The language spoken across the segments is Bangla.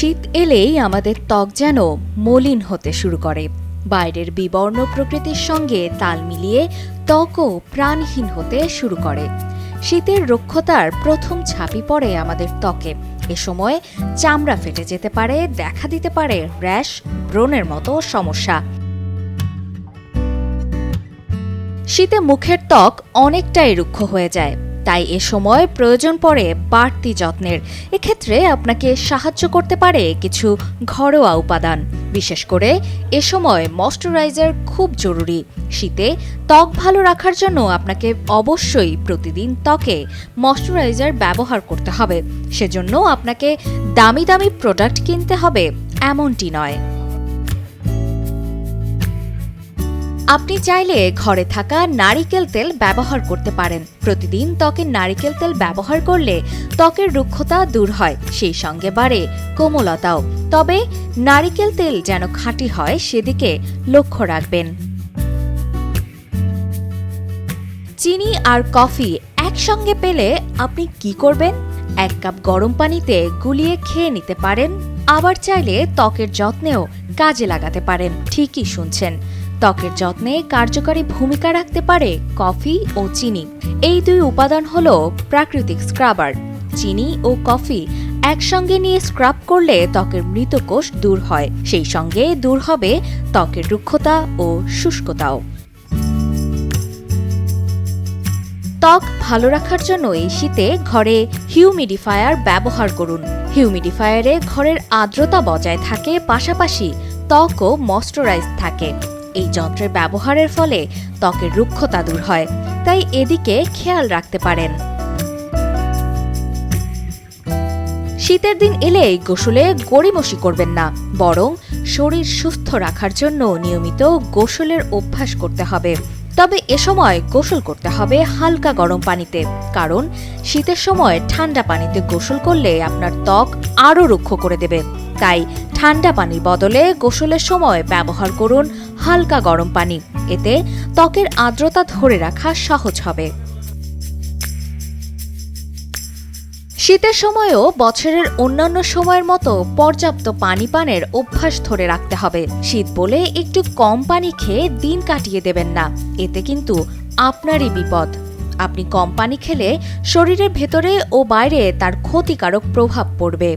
শীত এলেই আমাদের ত্বক যেন মলিন হতে শুরু করে। বাইরের বিবর্ণ প্রকৃতির সঙ্গে তাল মিলিয়ে ত্বকও প্রাণহীন হতে শুরু করে। শীতের রক্ষতার প্রথম ছাপি পড়ে আমাদের ত্বকে। এ সময় চামড়া ফেটে যেতে পারে, দেখা দিতে পারে র্যাশ, ব্রণের মতো সমস্যা। শীতে মুখের ত্বক অনেকটাই রুক্ষ হয়ে যায়। তাই এ সময় প্রয়োজন পড়ে বাড়তি যত্নের। এক্ষেত্রে আপনাকে সাহায্য করতে পারে কিছু ঘরোয়া উপাদান। বিশেষ করে এ সময় ময়শ্চারাইজার খুব জরুরি। শীতে ত্বক ভালো রাখার জন্য আপনাকে অবশ্যই প্রতিদিন ত্বকে ময়শ্চারাইজার ব্যবহার করতে হবে। সেজন্য আপনাকে দামি দামি প্রোডাক্ট কিনতে হবে, এমনটি নয়। আপনি চাইলে ঘরে থাকা নারিকেল তেল ব্যবহার করতে পারেন। প্রতিদিন ত্বকে নারিকেল তেল ব্যবহার করলে ত্বকের রুক্ষতা দূর হয়, সেই সঙ্গে বাড়ে কোমলতাও। তবে নারিকেল তেল যেন খাঁটি হয়, সেদিকে লক্ষ্য রাখবেন। চিনি আর কফি একসঙ্গে পেলে আপনি কি করবেন? এক কাপ গরম পানিতে গুলিয়ে খেয়ে নিতে পারেন। আবার চাইলে ত্বকের যত্নেও কাজে লাগাতে পারেন, ঠিকই শুনছেন। ত্বকের যত্নে কার্যকরী ভূমিকা রাখতে পারে কফি ও চিনি। এই দুই উপাদান হল প্রাকৃতিক স্ক্রাবার। চিনি ও কফি একসঙ্গে নিয়ে স্ক্রাব করলে ত্বকের মৃত কোষ দূর হয়। সেই সঙ্গে দূর হবে ত্বকের রুক্ষতা ও শুষ্কতাও। ত্বক ভালো রাখার জন্য এই শীতে ঘরে হিউমিডিফায়ার ব্যবহার করুন। হিউমিডিফায়ারে ঘরের আর্দ্রতা বজায় থাকে, পাশাপাশি ত্বকও ময়শ্চারাইজ থাকে। এই যন্ত্রের ব্যবহারের ফলে ত্বকের রুক্ষতা দূর হয়, তাই এদিকে খেয়াল রাখতে পারেন। শীতের দিন এলে গোসলে গড়িমসি করবেন না, বরং শরীর সুস্থ রাখার জন্য নিয়মিত গোসলের অভ্যাস করতে হবে। তবে এ সময় গোসল করতে হবে হালকা গরম পানিতে, কারণ শীতের সময় ঠান্ডা পানিতে গোসল করলে আপনার ত্বক আরও রুক্ষ করে দেবে। তাই ঠান্ডা পানির বদলে গোসলের সময় ব্যবহার করুন হালকা গরম পানি, এতে ত্বকের আর্দ্রতা ধরে রাখা সহজ হবে। শীতের সময়ও বছরের অন্যান্য সময়ের মতো পর্যাপ্ত পানি পানের অভ্যাস ধরে রাখতে হবে। শীত বলে একটু কম পানি খেয়ে দিন কাটিয়ে দেবেন না। এতে কিন্তু আপনারই বিপদ। আপনি কম পানি খেলে শরীরের ভেতরে ও বাইরে তার ক্ষতিকারক প্রভাব পড়বে।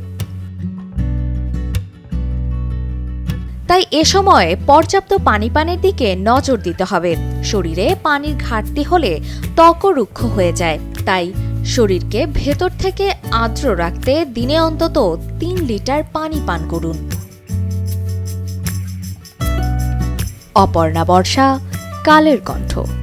তাই এ সময় পর্যাপ্ত পানি পানের দিকে নজর দিতে হবে। শরীরে পানির ঘাটতি হলে ত্বকও রুক্ষ হয়ে যায়। তাই শরীরকে ভেতর থেকে আর্দ্র রাখতে দিনে অন্তত তিন লিটার পানি পান করুন। অপর্ণা বর্ষা, কালের কণ্ঠ।